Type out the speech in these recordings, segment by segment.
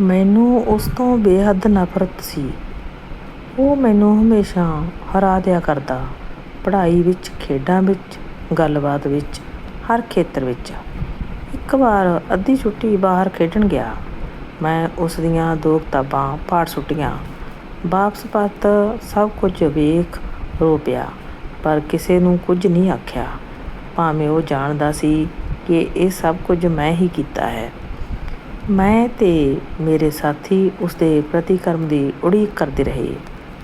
ਮੈਨੂੰ ਉਸ ਤੋਂ ਬੇਹੱਦ ਨਫ਼ਰਤ ਸੀ। ਉਹ ਮੈਨੂੰ ਹਮੇਸ਼ਾ ਹਰਾ ਦਿਆ ਕਰਦਾ, ਪੜ੍ਹਾਈ ਵਿੱਚ, ਖੇਡਾਂ ਵਿੱਚ, ਗੱਲਬਾਤ ਵਿੱਚ, ਹਰ ਖੇਤਰ ਵਿੱਚ। ਇੱਕ ਵਾਰ ਅੱਧੀ ਛੁੱਟੀ ਬਾਹਰ ਖੇਡਣ ਗਿਆ। ਮੈਂ ਉਸ ਦੀਆਂ ਦੋ ਕਿਤਾਬਾਂ ਪਾੜ ਸੁੱਟੀਆਂ। ਵਾਪਸ ਪਰਤ ਸਭ ਕੁਝ ਵੇਖ ਰੋ ਪਿਆ, ਪਰ ਕਿਸੇ ਨੂੰ ਕੁਝ ਨਹੀਂ ਆਖਿਆ, ਭਾਵੇਂ ਉਹ ਜਾਣਦਾ ਸੀ ਕਿ ਇਹ ਸਭ ਕੁਝ ਮੈਂ ਹੀ ਕੀਤਾ ਹੈ। ਮੈਂ ਤੇ ਮੇਰੇ ਸਾਥੀ ਉਸਦੇ ਪ੍ਰਤੀਕਰਮ ਦੀ ਉਡੀਕ ਕਰਦੇ ਰਹੇ,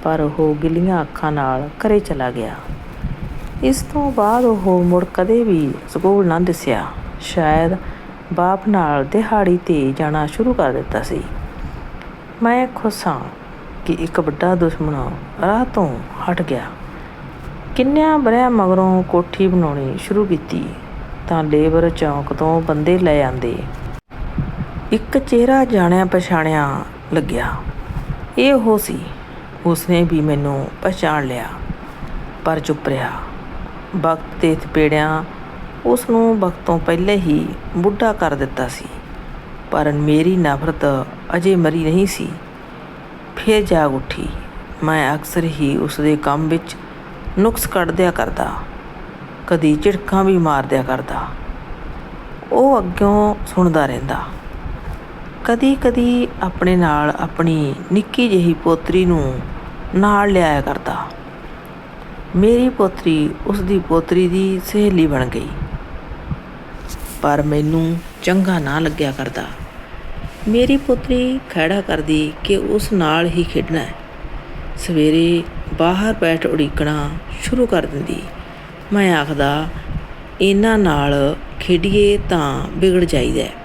ਪਰ ਉਹ ਗਿੱਲੀਆਂ ਅੱਖਾਂ ਨਾਲ ਘਰੇ ਚਲਾ ਗਿਆ। ਇਸ ਤੋਂ ਬਾਅਦ ਉਹ ਮੁੜ ਕਦੇ ਵੀ ਸਕੂਲ ਨਾ ਦਿਸਿਆ। ਸ਼ਾਇਦ ਬਾਪ ਨਾਲ ਦਿਹਾੜੀ 'ਤੇ ਜਾਣਾ ਸ਼ੁਰੂ ਕਰ ਦਿੱਤਾ ਸੀ। ਮੈਂ ਖੁਸ਼ ਹਾਂ ਕਿ ਇੱਕ ਵੱਡਾ ਦੁਸ਼ਮਣ ਰਾਹ ਤੋਂ ਹਟ ਗਿਆ। ਕਿੰਨਿਆਂ ਵਰ੍ਹਿਆਂ ਮਗਰੋਂ ਕੋਠੀ ਬਣਾਉਣੀ ਸ਼ੁਰੂ ਕੀਤੀ ਤਾਂ ਲੇਬਰ ਚੌਂਕ ਤੋਂ ਬੰਦੇ ਲੈ ਆਂਦੇ। ਇੱਕ ਚਿਹਰਾ ਜਾਣਿਆ-ਪਛਾਣਿਆ ਲੱਗਿਆ। ਇਹ ਉਹ ਸੀ। ਉਸਨੇ ਵੀ ਮੈਨੂੰ ਪਛਾਣ ਲਿਆ, ਪਰ ਚੁੱਪ ਰਿਹਾ। ਵਕਤ ਦੇ ਥਪੇੜਿਆਂ ਉਸਨੂੰ ਵਕਤ ਤੋਂ ਪਹਿਲੇ ਹੀ ਬੁੱਢਾ ਕਰ ਦਿੱਤਾ ਸੀ, ਪਰ ਮੇਰੀ ਨਫ਼ਰਤ ਅਜੇ ਮਰੀ ਨਹੀਂ ਸੀ। ਫਿਰ ਜਾਗ ਉੱਠੀ। ਮੈਂ ਅਕਸਰ ਹੀ ਉਸਦੇ ਕੰਮ ਵਿੱਚ ਨੁਕਸ ਕੱਢ ਦਿਆ ਕਰਦਾ, ਕਦੀ ਝਿੜਕਾਂ ਵੀ ਮਾਰ ਦਿਆ ਕਰਦਾ। ਉਹ ਅੱਗੋਂ ਸੁਣਦਾ ਰਹਿੰਦਾ। ਕਦੀ-ਕਦੀ ਆਪਣੇ ਨਾਲ ਆਪਣੀ ਨਿੱਕੀ ਜਿਹੀ ਪੋਤਰੀ ਨੂੰ ਨਾਲ ਲਿਆਇਆ ਕਰਦਾ। ਮੇਰੀ ਪੋਤਰੀ ਉਸਦੀ ਪੋਤਰੀ ਦੀ ਸਹੇਲੀ ਬਣ ਗਈ, ਪਰ ਮੈਨੂੰ ਚੰਗਾ ਨਾ ਲੱਗਿਆ ਕਰਦਾ। ਮੇਰੀ ਪੋਤਰੀ ਖਹਿੜਾ ਕਰਦੀ ਕਿ ਉਸ ਨਾਲ ਹੀ ਖੇਡਣਾ ਹੈ। ਸਵੇਰੇ ਬਾਹਰ ਬੈਠ ਉਡੀਕਣਾ ਸ਼ੁਰੂ ਕਰ ਦਿੰਦੀ। ਮੈਂ ਆਖਦਾ, ਇਹਨਾਂ ਨਾਲ ਖੇਡੀਏ ਤਾਂ ਵਿਗੜ ਜਾਈਦਾ।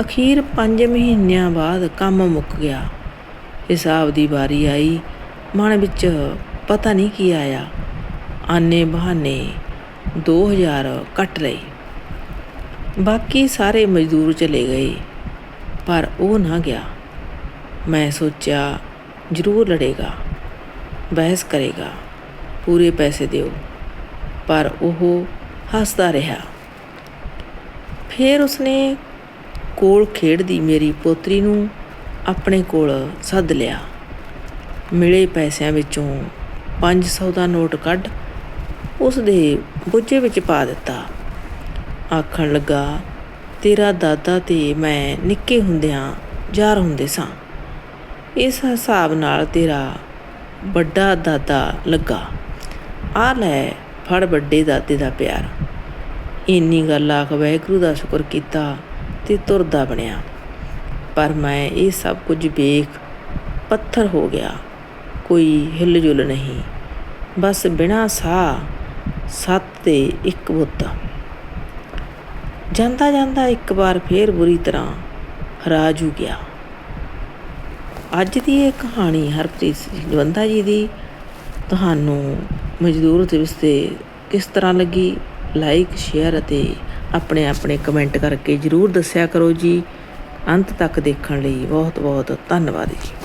ਅਖ਼ੀਰ ਪੰਜ ਮਹੀਨਿਆਂ ਬਾਅਦ ਕੰਮ ਮੁੱਕ ਗਿਆ। ਹਿਸਾਬ ਦੀ ਵਾਰੀ ਆਈ। ਮਨ ਵਿੱਚ ਪਤਾ ਨਹੀਂ ਕੀ ਆਇਆ। ਆਨੇ-ਬਹਾਨੇ ਦੋ ਹਜ਼ਾਰ ਕੱਟ ਲਈ ਬਾਕੀ ਸਾਰੇ ਮਜ਼ਦੂਰ ਚਲੇ ਗਏ, ਪਰ ਉਹ ਨਾ ਗਿਆ। ਮੈਂ ਸੋਚਿਆ, ਜ਼ਰੂਰ ਲੜੇਗਾ, ਬਹਿਸ ਕਰੇਗਾ, ਪੂਰੇ ਪੈਸੇ ਦਿਓ, ਪਰ ਉਹ ਹੱਸਦਾ ਰਿਹਾ। ਫਿਰ ਉਸਨੇ ਕੋਲ ਖੇਡਦੀ ਮੇਰੀ ਪੋਤਰੀ ਨੂੰ ਆਪਣੇ ਕੋਲ ਸੱਦ ਲਿਆ। ਮਿਲੇ ਪੈਸਿਆਂ ਵਿੱਚੋਂ ਪੰਜ ਸੌ ਦਾ ਨੋਟ ਕੱਢ ਉਸਦੇ ਬੋਝੇ ਵਿੱਚ ਪਾ ਦਿੱਤਾ। ਆਖਣ ਲੱਗਾ, ਤੇਰਾ ਦਾਦਾ ਤੇ ਮੈਂ ਨਿੱਕੇ ਹੁੰਦਿਆਂ ਯਾਰ ਹੁੰਦੇ ਸਾਂ। ਇਸ ਹਿਸਾਬ ਨਾਲ ਤੇਰਾ ਵੱਡਾ ਦਾਦਾ ਲੱਗਾ। ਆ ਲੈ ਫੜ ਵੱਡੇ ਦਾਦੇ ਦਾ ਪਿਆਰ। ਇੰਨੀ ਗੱਲ ਆਖ ਵਾਹਿਗੁਰੂ ਦਾ ਸ਼ੁਕਰ ਕੀਤਾ ਤੇ ਤੁਰਦਾ ਬਣਿਆ। ਪਰ ਮੈਂ ਇਹ ਸਭ ਕੁਝ ਵੇਖ ਪੱਥਰ ਹੋ ਗਿਆ। ਕੋਈ ਹਿੱਲ-ਜੁੱਲ ਨਹੀਂ, ਬਸ ਬਿਨਾਂ ਸਾਹ ਸੱਤ ਤੇ ਇੱਕ ਬੁੱਤ। ਜਾਂਦਾ-ਜਾਂਦਾ ਇੱਕ ਵਾਰ ਫਿਰ ਬੁਰੀ ਤਰ੍ਹਾਂ ਹਰਾਜੂ ਗਿਆ। ਅੱਜ ਦੀ ਇਹ ਕਹਾਣੀ ਹਰਪ੍ਰੀਤ ਸਿੰਘ ਜਵੰਦਾ ਜੀ ਦੀ ਤੁਹਾਨੂੰ ਮਜ਼ਦੂਰ ਦਿਵਸ 'ਤੇ ਕਿਸ ਤਰ੍ਹਾਂ ਲੱਗੀ? ਲਾਈਕ, ਸ਼ੇਅਰ ਅਤੇ ਆਪਣੇ-ਆਪਣੇ ਕਮੈਂਟ ਕਰਕੇ ਜ਼ਰੂਰ ਦੱਸਿਆ ਕਰੋ ਜੀ। ਅੰਤ ਤੱਕ ਦੇਖਣ ਲਈ ਬਹੁਤ-ਬਹੁਤ ਧੰਨਵਾਦ ਜੀ।